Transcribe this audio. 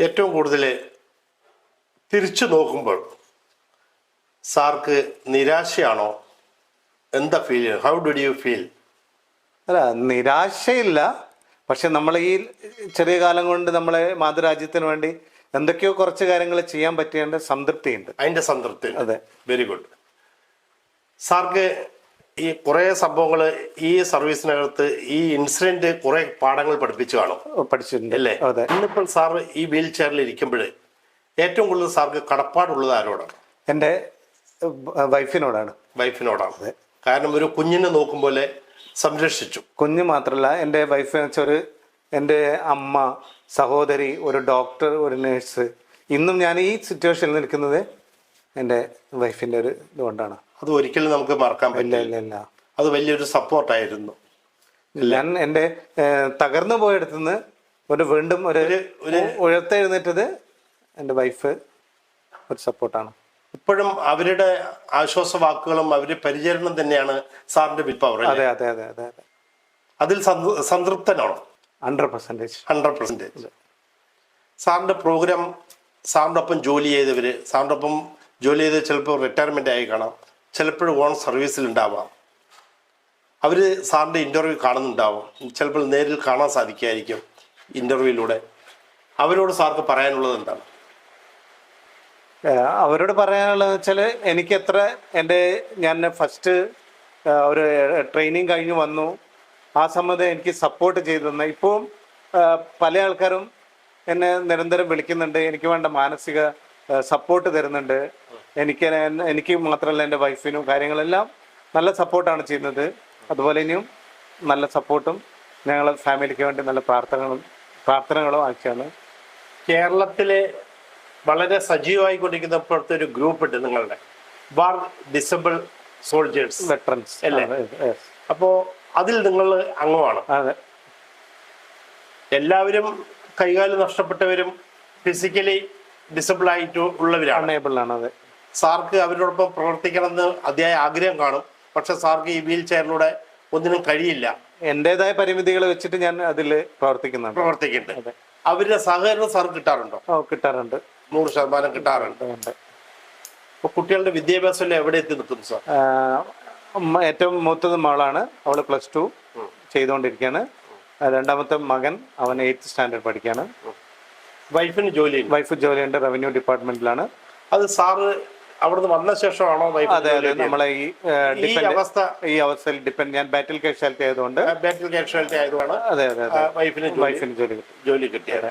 ഏറ്റവും കൂടുതൽ തിരിച്ചു നോക്കുമ്പോൾ സാർക്ക് നിരാശയാണോ? എന്താ feel how do you feel അല്ല നിരാശയില്ല. പക്ഷെ നമ്മൾ ഈ ചെറിയ കാലം കൊണ്ട് നമ്മളെ മാതൃരാജ്യത്തിന് വേണ്ടി എന്തൊക്കെയോ കുറച്ച് കാര്യങ്ങൾ ചെയ്യാൻ പറ്റിയ സംതൃപ്തിയുണ്ട്. അതിന്റെ സംതൃപ്തി അതെ. വെരി ഗുഡ് സാർക്ക് ഈ കുറേ സംഭവങ്ങൾ ഈ സർവീസിനകത്ത് ഈ ഇൻസിഡന്റ് കുറെ പാഠങ്ങൾ പഠിപ്പിച്ചു കാണും. പഠിച്ചിട്ടുണ്ട്. അല്ലേ? ഇന്നിപ്പോൾ സാർ ഈ വീൽ ചെയറിൽ ഇരിക്കുമ്പോൾ ഏറ്റവും കൂടുതൽ സാർക്ക് കടപ്പാടുള്ളത് ആരോടാണ്? എന്റെ വൈഫിനോടാണ്. വൈഫിനോടാണ്. കാരണം ഒരു കുഞ്ഞിനെ നോക്കും പോലെ സംരക്ഷിച്ചു. കുഞ്ഞ് മാത്രമല്ല എന്റെ വൈഫ് എന്ന് വെച്ചാൽ ഒരു എന്റെ അമ്മ സഹോദരി ഒരു ഡോക്ടർ ഒരു നേഴ്സ് ഇന്നും ഞാൻ ഈ സിറ്റുവേഷനിൽ നിൽക്കുന്നത് എന്റെ വൈഫിന്റെ ഒരു ഇതുകൊണ്ടാണ്. അത് ഒരിക്കലും നമുക്ക് മറക്കാൻ ഇല്ല പറ്റില്ല. ഇല്ല ഇല്ല. അത് വലിയൊരു സപ്പോർട്ടായിരുന്നു ഞാൻ എന്റെ തകർന്നു പോയടത്തുനിന്ന് ഒരു വീണ്ടും ഒരു ഒരു ഉയർത്തെഴുന്നേറ്റത് എന്റെ വൈഫ് ഒരു സപ്പോർട്ടാണ് ഇപ്പോഴും അവരുടെ ആശ്വാസ വാക്കുകളും അവരുടെ പരിചരണം തന്നെയാണ് സാറിന്റെ ബിൽ പവർ അതെ അതെ അതെ അതെ അതെ. അതിൽ സംതൃപ്തനാണ് സംതൃപ്തനാണോ? ഹൺഡ്രഡ് പെർസെന്റേജ് ഹൺഡ്രഡ് പെർസെന്റേജ് സാറിന്റെ പ്രോഗ്രാം സാറിന്റെ ഒപ്പം ജോലി ചെയ്തവര് സാറിന്റെ ഒപ്പം ജോലി ചെയ്ത് ചിലപ്പോൾ റിട്ടയർമെന്റ് ആയി കാണാം. ചിലപ്പോൾ ഓൺ സർവീസിൽ ഉണ്ടാവാം. അവർ സാറിന്റെ ഇന്റർവ്യൂ കാണുന്നുണ്ടാവും. ചിലപ്പോൾ നേരിൽ കാണാൻ സാധിക്കുമായിരിക്കും ഇന്റർവ്യൂയിലൂടെ അവരോട് സാർക്ക് പറയാനുള്ളത് എന്താണ്? അവരോട് പറയാനുള്ളത് വെച്ചാൽ എനിക്ക് എത്ര എന്റെ ഞാൻ ഫസ്റ്റ് ഒരു ട്രെയിനിങ് കഴിഞ്ഞ് വന്നു. ആ സമയത്ത് എനിക്ക് സപ്പോർട്ട് ചെയ്തു തന്ന. ഇപ്പം പല ആൾക്കാരും എന്നെ നിരന്തരം വിളിക്കുന്നുണ്ട്. എനിക്ക് വേണ്ട മാനസിക സപ്പോർട്ട് തരുന്നുണ്ട്. എനിക്ക് എനിക്ക് മാത്രമല്ല എന്റെ വൈഫിനും കാര്യങ്ങളെല്ലാം നല്ല സപ്പോർട്ടാണ് ചെയ്യുന്നത്. അതുപോലെ ഇനിയും നല്ല സപ്പോർട്ടും ഞങ്ങളെ ഫാമിലിക്ക് വേണ്ടി നല്ല പ്രാർത്ഥനകളും പ്രാർത്ഥനകളും ആക്കിയാണ്. കേരളത്തിലെ വളരെ സജീവമായി കൊണ്ടിരിക്കുന്ന ഇപ്പോഴത്തെ ഒരു ഗ്രൂപ്പ് ഉണ്ട് നിങ്ങളുടെ. വാർ ഡിസബിൾ സോൾജേഴ്സ് വെറ്ററൻസ് അല്ലേ? അപ്പോൾ അതിൽ നിങ്ങൾ അംഗമാണ്. അതെ. എല്ലാവരും കൈകാലം നഷ്ടപ്പെട്ടവരും ഫിസിക്കലി ഡിസബിൾ ആയിട്ട് ഉള്ളവരാണ്. അതെ. സാർക്ക് അവരോടൊപ്പം പ്രവർത്തിക്കണമെന്ന് അതിയായ ആഗ്രഹം കാണും. പക്ഷെ സാർക്ക് ഈ വീൽ ചെയറിലൂടെ ഒന്നിനും കഴിയില്ല. എന്റേതായ പരിമിതികൾ വെച്ചിട്ട് ഞാൻ അതിൽ പ്രവർത്തിക്കുന്നുണ്ട്. പ്രവർത്തിക്കുന്നുണ്ട്. അവരുടെ സഹകരണം സാർ കിട്ടാറുണ്ടോ? ഓ കിട്ടാറുണ്ട്. നൂറ് ശതമാനം കിട്ടാറുണ്ട്. അപ്പൊ കുട്ടികളുടെ വിദ്യാഭ്യാസം എവിടെ എത്തി നിൽക്കുന്നു സാർ? ഏറ്റവും മൂത്തത് മകളാണ്. അവൾ പ്ലസ് ടു ചെയ്തുകൊണ്ടിരിക്കുകയാണ്. രണ്ടാമത്തെ മകൻ അവൻ എയ്ത്ത് സ്റ്റാൻഡേർഡ് പഠിക്കുകയാണ്. വൈഫിന് ജോലി വൈഫ് ജോലിയുണ്ട് റവന്യൂ ഡിപ്പാർട്ട്മെന്റിലാണ്. അത് സാറ് അവിടുന്ന് വന്ന ശേഷമാണോ വൈഫ് അതെ അതെ നമ്മളെ ഈ ഈ അവസ്ഥ ഈ അവസ്ഥയിൽ ഡിപ്പെൻഡ് ഞാൻ ബാറ്റിൽ കാഷ്വാലിറ്റി ആയതുകൊണ്ട് ബാറ്റിൽ കാഷ്വാലിറ്റി ആയതുകൊണ്ട് അതെ അതെ അതെ. വൈഫിന് വൈഫിന് ജോലി ജോലി കിട്ടിയത്.